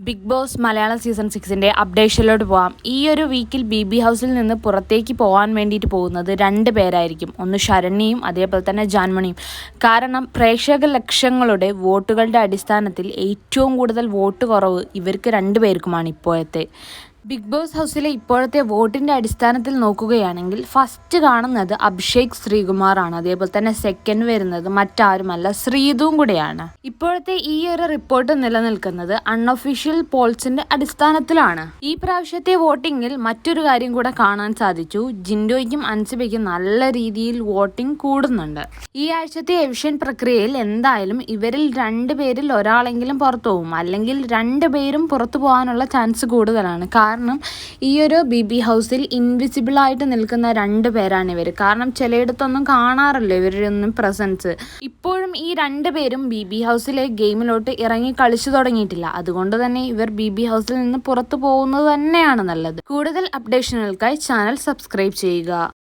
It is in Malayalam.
ബിഗ് ബോസ് മലയാളം സീസൺ സിക്സിന്റെ അപ്ഡേഷനിലോട്ട് പോകാം ഈ ഒരു വീക്കിൽ ബി ബി ഹൗസിൽ നിന്ന് പുറത്തേക്ക് പോകാൻ വേണ്ടിയിട്ട് പോകുന്നത് രണ്ട് പേരായിരിക്കും. ഒന്ന് ശരണ്യയും അതേപോലെ തന്നെ ജാൻമണിയും. കാരണം പ്രേക്ഷക ലക്ഷങ്ങളുടെ വോട്ടുകളുടെ അടിസ്ഥാനത്തിൽ ഏറ്റവും കൂടുതൽ വോട്ട് കുറവ് ഇവർക്ക് രണ്ട് പേർക്കുമാണ് ഇപ്പോഴത്തെ. ബിഗ് ബോസ് ഹൗസിലെ ഇപ്പോഴത്തെ വോട്ടിന്റെ അടിസ്ഥാനത്തിൽ നോക്കുകയാണെങ്കിൽ ഫസ്റ്റ് കാണുന്നത് അഭിഷേക് ശ്രീകുമാർ ആണ് അതേപോലെ തന്നെ സെക്കൻഡ് വരുന്നത് മറ്റാരുമല്ല ശ്രീതും കൂടെയാണ്. ഇപ്പോഴത്തെ ഈ ഒരു റിപ്പോർട്ട് നിലനിൽക്കുന്നത് അൺഒഫീഷ്യൽ പോൾസിന്റെ അടിസ്ഥാനത്തിലാണ്. ഈ പ്രാവശ്യത്തെ വോട്ടിങ്ങിൽ മറ്റൊരു കാര്യം കൂടെ കാണാൻ സാധിച്ചു. ജിൻഡോയ്ക്കും അൻസിബയ്ക്കും നല്ല രീതിയിൽ വോട്ടിംഗ് കൂടുന്നുണ്ട്. ഈ ആഴ്ചത്തെ എവിഷൻ പ്രക്രിയയിൽ എന്തായാലും ഇവരിൽ രണ്ടുപേരിൽ ഒരാളെങ്കിലും പുറത്തു പോകും അല്ലെങ്കിൽ രണ്ടുപേരും പുറത്തു പോകാനുള്ള ചാൻസ് കൂടുതലാണ്. കാരണം ഈ ഒരു ബി ബി ഹൗസിൽ ഇൻവിസിബിൾ ആയിട്ട് നിൽക്കുന്ന രണ്ട് പേരാണ് ഇവർ കാരണം ചിലയിടത്തൊന്നും കാണാറില്ല ഇവരുടെ ഒന്നും പ്രസൻസ് ഇപ്പോഴും ഈ രണ്ട് പേരും ബി ബി ഹൗസിലെ ഗെയിമിലോട്ട് ഇറങ്ങി കളിച്ചു തുടങ്ങിയിട്ടില്ല. അതുകൊണ്ട് തന്നെ ഇവർ ബി ബി ഹൗസിൽ നിന്ന് പുറത്തു പോകുന്നത് തന്നെയാണ് നല്ലത്. കൂടുതൽ അപ്ഡേഷനുകൾക്കായി ചാനൽ സബ്സ്ക്രൈബ് ചെയ്യുക.